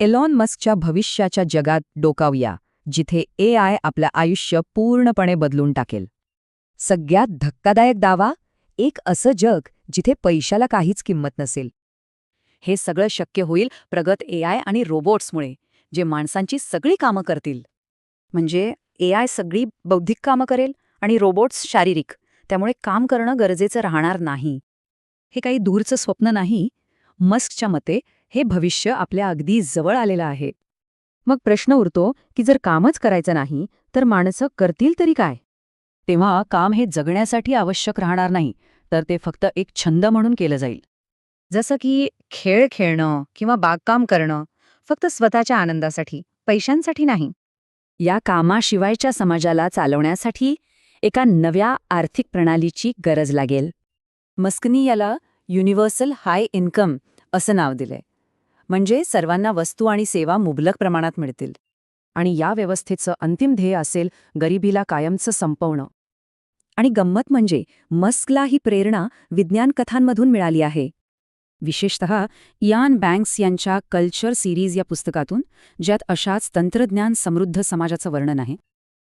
Elon मस्कच्या भविष्याच्या जगात डोकावूया जिथे ए आय आपलं आयुष्य पूर्णपणे बदलून टाकेल. सगळ्यात धक्कादायक दावा एक असं जग जिथे पैशाला काहीच किंमत नसेल. हे सगळं शक्य होईल प्रगत ए आय आणि रोबोट्समुळे जे माणसांची सगळी कामं करतील. म्हणजे ए आय सगळी बौद्धिक कामं करेल आणि रोबोट्स शारीरिक त्यामुळे काम करणं गरजेचं राहणार नाही. हे काही दूरचं स्वप्न नाही. मस्कच्या मते हे भविष्य आपल्या अगदी जवळ आलेलं आहे. मग प्रश्न उरतो की जर कामच करायचं नाही तर माणसं करतील तरी काय? तेव्हा काम हे जगण्यासाठी आवश्यक राहणार नाही तर ते फक्त एक छंद म्हणून केलं जाईल. जसं की खेळ खेळणं किंवा बागकाम करणं फक्त स्वतःच्या आनंदासाठी पैशांसाठी नाही. या कामाशिवायच्या समाजाला चालवण्यासाठी एका नव्या आर्थिक प्रणालीची गरज लागेल. मस्कनी याला युनिव्हर्सल हाय इन्कम असं नाव दिलंय. म्हणजे सर्वांना वस्तू आणि सेवा मुबलक प्रमाणात मिळतील. आणि या व्यवस्थेचं अंतिम ध्येय असेल गरिबीला कायमचं संपवणं. आणि गंमत म्हणजे मस्कला ही प्रेरणा विज्ञान कथांमधून मिळाली आहे. विशेषतः यान बँक्स यांच्या कल्चर सिरीज या पुस्तकातून ज्यात अशाच तंत्रज्ञान समृद्ध समाजाचं वर्णन आहे.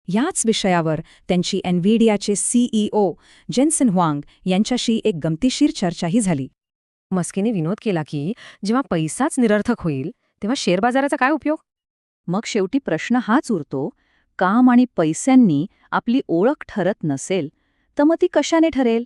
याच विषयावर त्यांची एनव्हीडियाचे सीईओ जेन्सन ह्वांग यांच्याशी एक गमतीशीर चर्चाही झाली. मस्कीने विनोद केला की जेव्हा पैसाच निरर्थक होईल तेव्हा शेअर बाजाराचा काय उपयोग? मग शेवटी प्रश्न हाच उरतो काम आणि पैशांनी आपली ओळख ठरत नसेल तर मग ती कशाने ठरेल?